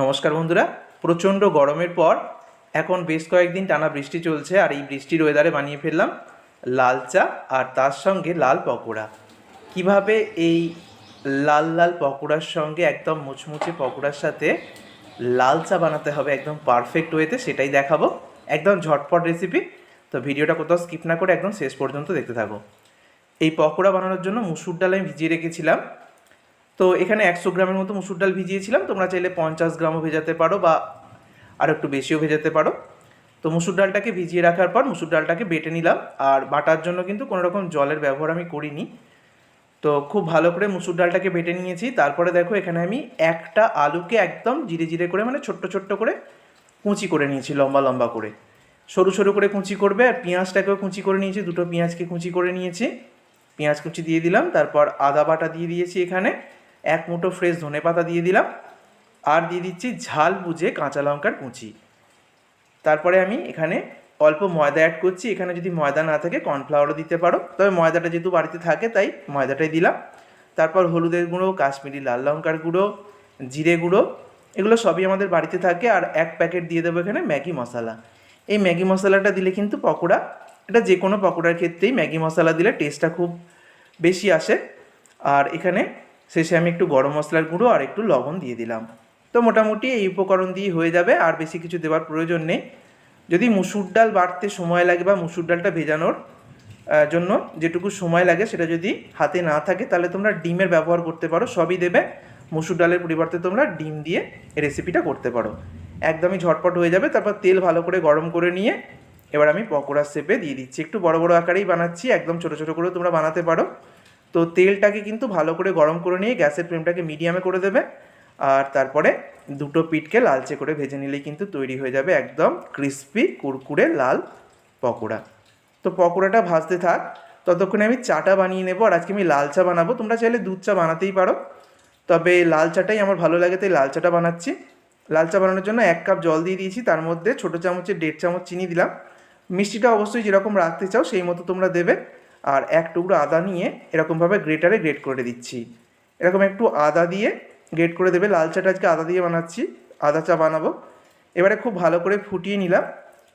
নমস্কার বন্ধুরা। প্রচণ্ড গরমের পর এখন বেশ কয়েকদিন টানা বৃষ্টি চলছে আর এই বৃষ্টির ওয়েদারে বানিয়ে ফেললাম লাল চা আর তার সঙ্গে লাল পকোড়া। কীভাবে এই লাল লাল পকোড়ার সঙ্গে একদম মুচমুচে পকোড়ার সাথে লাল চা বানাতে হবে একদম পারফেক্ট ওয়েতে সেটাই দেখাবো। একদম ঝটপট রেসিপি তো ভিডিওটা কোথাও স্কিপ না করে একদম শেষ পর্যন্ত দেখতে থাকো। এই পকোড়া বানানোর জন্য মুসুর ডাল আমি ভিজিয়ে রেখেছিলাম। তো এখানে একশো গ্রামের মতো মুসুর ডাল ভিজিয়েছিলাম। তোমরা চাইলে পঞ্চাশ গ্রামও ভেজাতে পারো বা আর একটু বেশিও ভেজাতে পারো। তো মুসুর ডালটাকে ভিজিয়ে রাখার পর মুসুর ডালটাকে বেটে নিলাম। আর বাটার জন্য কিন্তু কোনো রকম জলের ব্যবহার আমি করিনি। তো খুব ভালো করে মুসুর ডালটাকে বেটে নিয়েছি। তারপরে দেখো এখানে আমি একটা আলুকে একদম জিরে জিরে করে মানে ছোট্ট ছোট্ট করে কুচি করে নিয়েছি, লম্বা লম্বা করে। সরু সরু করে কুঁচি করবে আর পেঁয়াজটাকেও কুচি করে নিয়েছি। দুটো পেঁয়াজকে কুচি করে নিয়েছি। পেঁয়াজ কুচি দিয়ে দিলাম। তারপর আদা বাটা দিয়ে দিয়েছি এখানে। এক মুঠো ফ্রেশ ধনে পাতা দিয়ে দিলাম। আর দিয়ে দিচ্ছি ঝাল বুঝে কাঁচা লঙ্কার কুচি। তারপরে আমি এখানে অল্প ময়দা অ্যাড করছি। এখানে যদি ময়দা না থাকে কর্নফ্লাওয়ারও দিতে পারো। তবে ময়দাটা যেহেতু বাড়িতে থাকে, তাই ময়দাটাই দিলাম। তারপর হলুদের গুঁড়ো, কাশ্মীরি লাল লঙ্কার গুঁড়ো, জিরে গুঁড়ো, এগুলো সবই আমাদের বাড়িতে থাকে। আর এক প্যাকেট দিয়ে দেবো এখানে ম্যাগি মশলা। এই ম্যাগি মশলাটা দিলে কিন্তু পকোড়া, এটা যে কোনো পকোড়ার ক্ষেত্রেই ম্যাগি মশলা দিলে টেস্টটা খুব বেশি আসে। আর এখানে শেষে আমি একটু গরম মশলার গুঁড়ো আর একটু লবণ দিয়ে দিলাম। তো মোটামুটি এই উপকরণ দিয়ে হয়ে যাবে, আর বেশি কিছু দেওয়ার প্রয়োজন নেই। যদি মুসুর ডাল বাড়তে সময় লাগে বা মুসুর ডালটা ভেজানোর জন্য যেটুকু সময় লাগে সেটা যদি হাতে না থাকে, তাহলে তোমরা ডিমের ব্যবহার করতে পারো, সবই দেবে। মুসুর ডালের পরিবর্তে তোমরা ডিম দিয়ে রেসিপিটা করতে পারো। একদমই ঝটপট হয়ে যাবে, তারপর তেল ভালো করে গরম করে নিয়ে এবার আমি পকোড়ার শেপে দিয়ে দিচ্ছি। একটু বড় বড় আকারেই বানাচ্ছি, একদম ছোট ছোট করেও তোমরা বানাতে পারো। তো তেলটাকে কিন্তু ভালো করে গরম করে নিয়ে গ্যাসের ফ্লেমটাকে মিডিয়ামে করে দেবে। আর তারপরে দুটো পিঠকে লালচে করে ভেজে নিলেই কিন্তু তৈরি হয়ে যাবে একদম ক্রিস্পি, কুরকুরে, লাল পকোড়া। তো পকোড়াটা ভাজতে থাক। ততক্ষণে আমি চাটা বানিয়ে নেব। আর আজকে আমি লাল চা বানাবো। তোমরা চাইলে দুধ চা বানাতেই পারো। তবে লাল চাটাই আমার ভালো লাগে, তাই লাল চাটা বানাচ্ছি। লাল চা বানানোর জন্য এক কাপ জল দিয়ে দিয়েছি। তার মধ্যে ছোটো চামচের দেড় চামচ চিনি দিলাম। মিষ্টিটা অবশ্যই যেরকম রাখতে চাও, সেই মতো তোমরা দেবে। আর এক টুকরো আদা নিয়ে এরকমভাবে গ্রেটারে গ্রেট করে দিচ্ছি। এরকম একটু আদা দিয়ে গ্রেট করে দেবে। লাল চাটা আজকে আদা দিয়ে বানাচ্ছি। আদা চা বানাবো। এবারে খুব ভালো করে ফুটিয়ে নিলাম।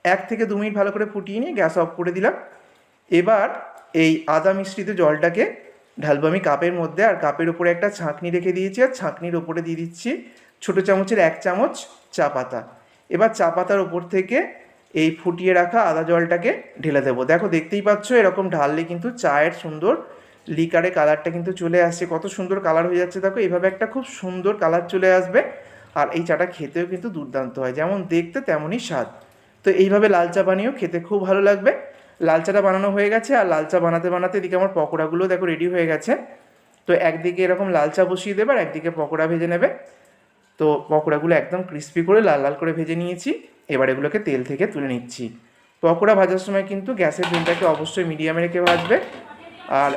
এক থেকে দু মিনিট ভালো করে ফুটিয়ে নিয়ে গ্যাস অফ করে দিলাম। এবার এই আদা মিশ্রিত জলটাকে ঢালবো আমি কাপের মধ্যে। আর কাপের উপরে একটা ছাঁকনি রেখে দিয়েছি। আর ছাঁকনির ওপরে দিয়ে দিচ্ছি ছোটো চামচের এক চামচ চা পাতা। এবার চা পাতার ওপর থেকে এই ফুটিয়ে রাখা আদা জলটাকে ঢেলে দেবো। দেখো, দেখতেই পাচ্ছ, এরকম ঢাললে কিন্তু চায়ের সুন্দর লিকারে কালারটা কিন্তু চলে আসছে। কত সুন্দর কালার হয়ে যাচ্ছে। দেখো এইভাবে একটা খুব সুন্দর কালার চলে আসবে আর এই চাটা খেতেও কিন্তু দুর্দান্ত হয়। যেমন দেখতে তেমনই স্বাদ। তো এইভাবে লাল চা বানিয়েও খেতে খুব ভালো লাগবে। লাল চাটা বানানো হয়ে গেছে আর লাল চা বানাতে বানাতে এদিকে আমার পকোড়াগুলো দেখো রেডি হয়ে গেছে। তো একদিকে এরকম লাল চা বসিয়ে দেবে আর একদিকে পকোড়া ভেজে নেবে। তো পকোড়াগুলো একদম ক্রিস্পি করে লাল লাল করে ভেজে নিয়েছি। এবার এগুলোকে তেল থেকে তুলে নিচ্ছি। পকোড়া ভাজার সময় কিন্তু গ্যাসের ফ্লেমটাকে অবশ্যই মিডিয়ামে রেখে ভাজবে। আর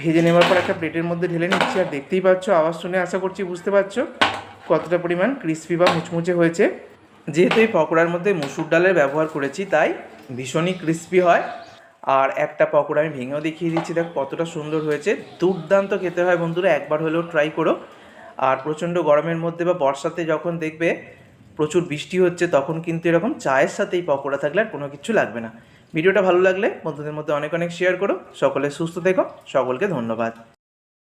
ভেজে নেওয়ার পর একটা প্লেটের মধ্যে ঢেলে নিচ্ছি। আর দেখতেই পাচ্ছ, আওয়াজ শুনে আশা করছি বুঝতে পারছ কতটা পরিমাণ ক্রিস্পি বা মুচমুচে হয়েছে। যেহেতু এই পকোড়ার মধ্যে মুসুর ডালের ব্যবহার করেছি, তাই ভীষণই ক্রিস্পি হয়। আর একটা পকোড়া আমি ভেঙেও দেখিয়ে দিচ্ছি, দেখ কতটা সুন্দর হয়েছে। দুর্দান্ত খেতে হয় বন্ধুরা, একবার হলেও ট্রাই করো। আর প্রচণ্ড গরমের মধ্যে বা বর্ষাতে যখন দেখবে প্রচুর বৃষ্টি হচ্ছে, তখন কিন্তু এরকম চায়ের সাথে এই পকোড়া থাকলে আর কোনো কিছু লাগবে না। ভিডিওটা ভালো লাগলে বন্ধুদের মধ্যে অনেক অনেক শেয়ার করো। সকলে সুস্থ থেকো। সকলকে ধন্যবাদ।